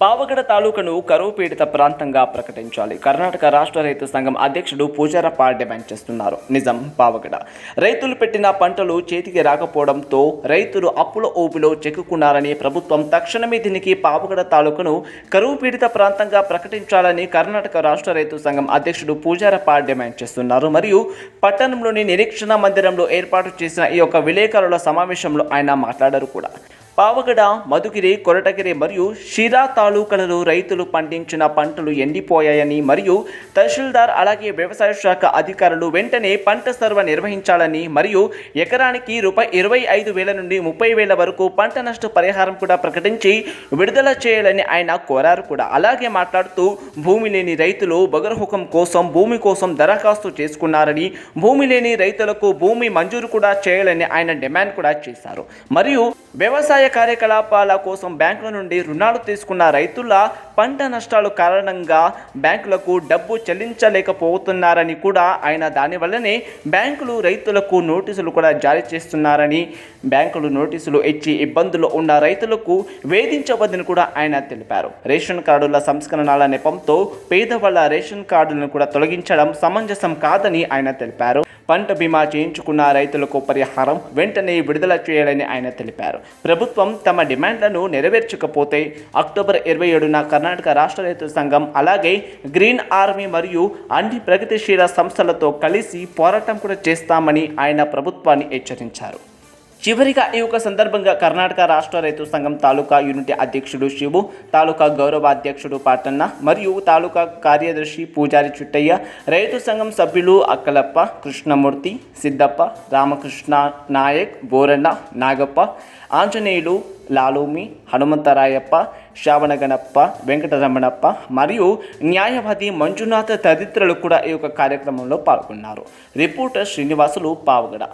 పావగడ తాలూకాను కరువు పీడిత ప్రాంతంగా ప్రకటించాలి. కర్ణాటక రాష్ట్ర రైతు సంఘం అధ్యక్షుడు పూజారప్ప డిమాండ్ చేస్తున్నారు. నిజం పావగడ. రైతులు పెట్టిన పంటలు చేతికి రాకపోవడంతో రైతులు అప్పుల ఊపిలో చెక్కుకున్నారని ప్రభుత్వం తక్షణమే దీనికి పావగడ తాలూకాను కరువు పీడిత ప్రాంతంగా ప్రకటించాలని కర్ణాటక రాష్ట్ర రైతు సంఘం అధ్యక్షుడు పూజారప్ప డిమాండ్ చేస్తున్నారు. మరియు పట్టణంలోని నిరీక్షణ మందిరంలో ఏర్పాటు చేసిన ఈ యొక్క విలేకరుల సమావేశంలో ఆయన మాట్లాడారు కూడా. పావగడ మధుగిరి కొరటగిరి మరియు షిరా తాలూకాలలో రైతులు పండించిన పంటలు ఎండిపోయాయని మరియు తహసీల్దార్ అలాగే వ్యవసాయ శాఖ అధికారులు వెంటనే పంట సర్వ నిర్వహించాలని మరియు ఎకరానికి రూపాయి ఇరవై ఐదు వేల నుండి ముప్పై వేల వరకు పంట నష్ట పరిహారం కూడా ప్రకటించి విడుదల చేయాలని ఆయన కోరారు కూడా. అలాగే మాట్లాడుతూ భూమి లేని రైతులు బగరహుకం కోసం భూమి కోసం దరఖాస్తు చేసుకున్నారని భూమి లేని రైతులకు భూమి మంజూరు కూడా చేయాలని ఆయన డిమాండ్ కూడా చేశారు. మరియు వ్యవసాయ కార్యకలాపాల కోసం బ్యాంకుల నుండి రుణాలు తీసుకున్న రైతుల పంట నష్టాల కారణంగా బ్యాంకులకు డబ్బు చెల్లించలేకపోతున్నారని కూడా ఆయన దానివల్లనే బ్యాంకులు రైతులకు నోటీసులు కూడా జారీ చేస్తున్నారని బ్యాంకులు నోటీసులు ఇచ్చి ఇబ్బందులు ఉన్న రైతులకు వేధించవద్దని కూడా ఆయన తెలిపారు. రేషన్ కార్డుల సంస్కరణల నెపంతో పేదవాళ్ళ రేషన్ కార్డులను కూడా తొలగించడం సమంజసం కాదని ఆయన తెలిపారు. పంట బీమా చేయించుకున్న రైతులకు పరిహారం వెంటనే విడుదల చేయాలని ఆయన తెలిపారు. ప్రభుత్వం తమ డిమాండ్లను నెరవేర్చకపోతే అక్టోబర్ ఇరవై ఏడున కర్ణాటక రాష్ట్ర రైతు సంఘం అలాగే గ్రీన్ ఆర్మీ మరియు అన్ని ప్రగతిశీల సంస్థలతో కలిసి పోరాటం కూడా చేస్తామని ఆయన ప్రభుత్వాన్ని హెచ్చరించారు. చివరిగా ఈ యొక్క సందర్భంగా కర్ణాటక రాష్ట్ర రైతు సంఘం తాలూకా యూనిట్ అధ్యక్షుడు శివు తాలూకా గౌరవ అధ్యక్షుడు పాటన్న మరియు తాలూకా కార్యదర్శి పూజారి చుట్టయ్య రైతు సంఘం సభ్యులు అక్కలప్ప కృష్ణమూర్తి సిద్దప్ప రామకృష్ణ నాయక్ బోరన్న నాగప్ప ఆంజనేయులు లాలూమి హనుమంతరాయప్ప శ్రావణగణప్ప వెంకటరమణప్ప మరియు న్యాయవాది మంజునాథ్ తదితరులు కూడా ఈ యొక్క కార్యక్రమంలో పాల్గొన్నారు. రిపోర్టర్ శ్రీనివాసులు పావగడ.